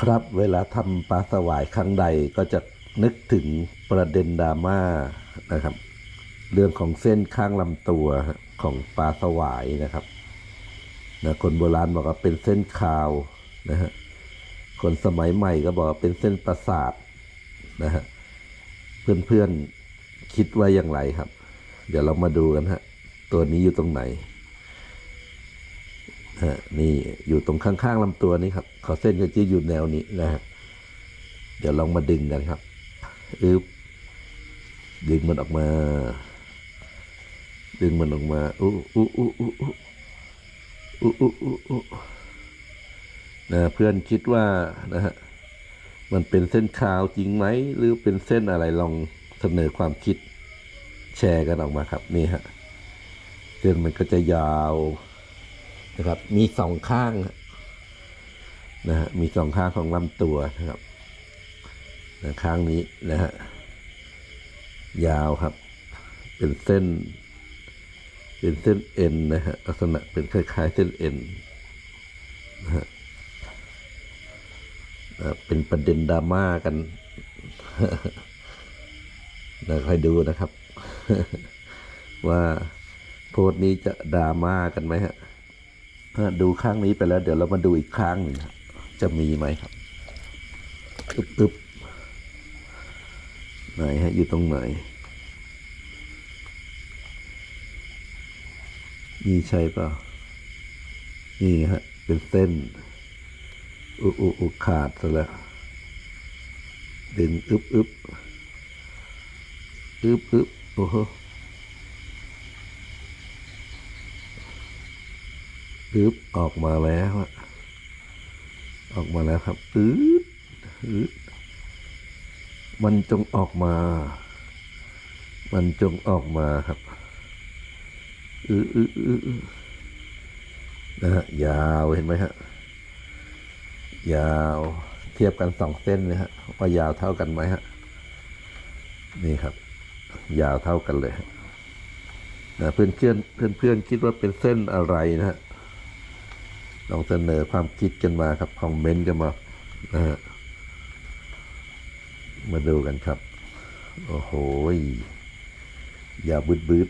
ครับเวลาทำปลาสวายครั้งใดก็จะนึกถึงประเด็นดราม่านะครับ เรื่องของเส้นข้างลำตัวของปลาสวายนะครับนะคนโบราณบอกว่าเป็นเส้นคาวนะฮะคนสมัยใหม่ก็บอกว่าเป็นเส้นประสาทนะฮะเพื่อนๆคิดว่าอย่างไรครับ เดี๋ยวเรามาดูกันฮะตัวนี้อยู่ตรงไหน ฮะนี่อยู่ตรงข้างๆลำตัวนี้ครับขาเส้นก็จะอยู่แนวนี้นะฮะเดี๋ยวลองมาดึงกันครับอึบดึงมันออกมา ดึงมันออกมาอู้อู้อู้อู้อู้อู้อู้อู้อู้นะเพื่อนคิดว่านะฮะมันเป็นเส้นขาวจริงไหม หรือเป็นเส้นอะไรลองเสนอความคิดแชร์กันออกมาครับ นี่ฮะเส้นมันก็จะยาว นะครับ มีสองข้างนะฮะมีสองข้างของลำตัวนะครับนะข้างนี้นะฮะยาวครับ เป็นเส้น เป็นเส้นเอ็นนะฮะลักษณะเป็นคล้ายๆ เส้นเอ็นนะฮะเป็นประเด็นดราม่ากันนะคอยดูนะครับ ว่าโพสต์นี้จะดราม่ากันไหมฮะ ดูข้างนี้ไปแล้ว เดี๋ยวเรามาดูอีกข้างหนึ่งครับจะมีไหมครับอึบอึบไหนฮะอยู่ตรงไหน นี่ใช่เปล่านี่ฮะ เป็นเส้นอุอุอุขาดซะแล้วดึงอึบอึบอึบอึบโอ้โห ปึ๊บออกมาแล้วอออกมาแล้วครับปึ๊บปึ๊บมันจงออกมา มันจงออกมาครับอืออืออืออื้อนะฮะยาวเห็นไหมฮะยาวเทียบกันสองเส้นนะฮะว่ายาวเท่ากันไหมฮะนี่ครับ ยาวเท่ากันเลยนะเพื่อนเพื่อนเพื่อนเพื่อนคิดว่าเป็นเส้นอะไรนะฮะ ลองเสนอความคิดกันมาครับ คอมเมนต์กันมานะฮะมาดูกันครับ โอ้โห อย่าบืดบืด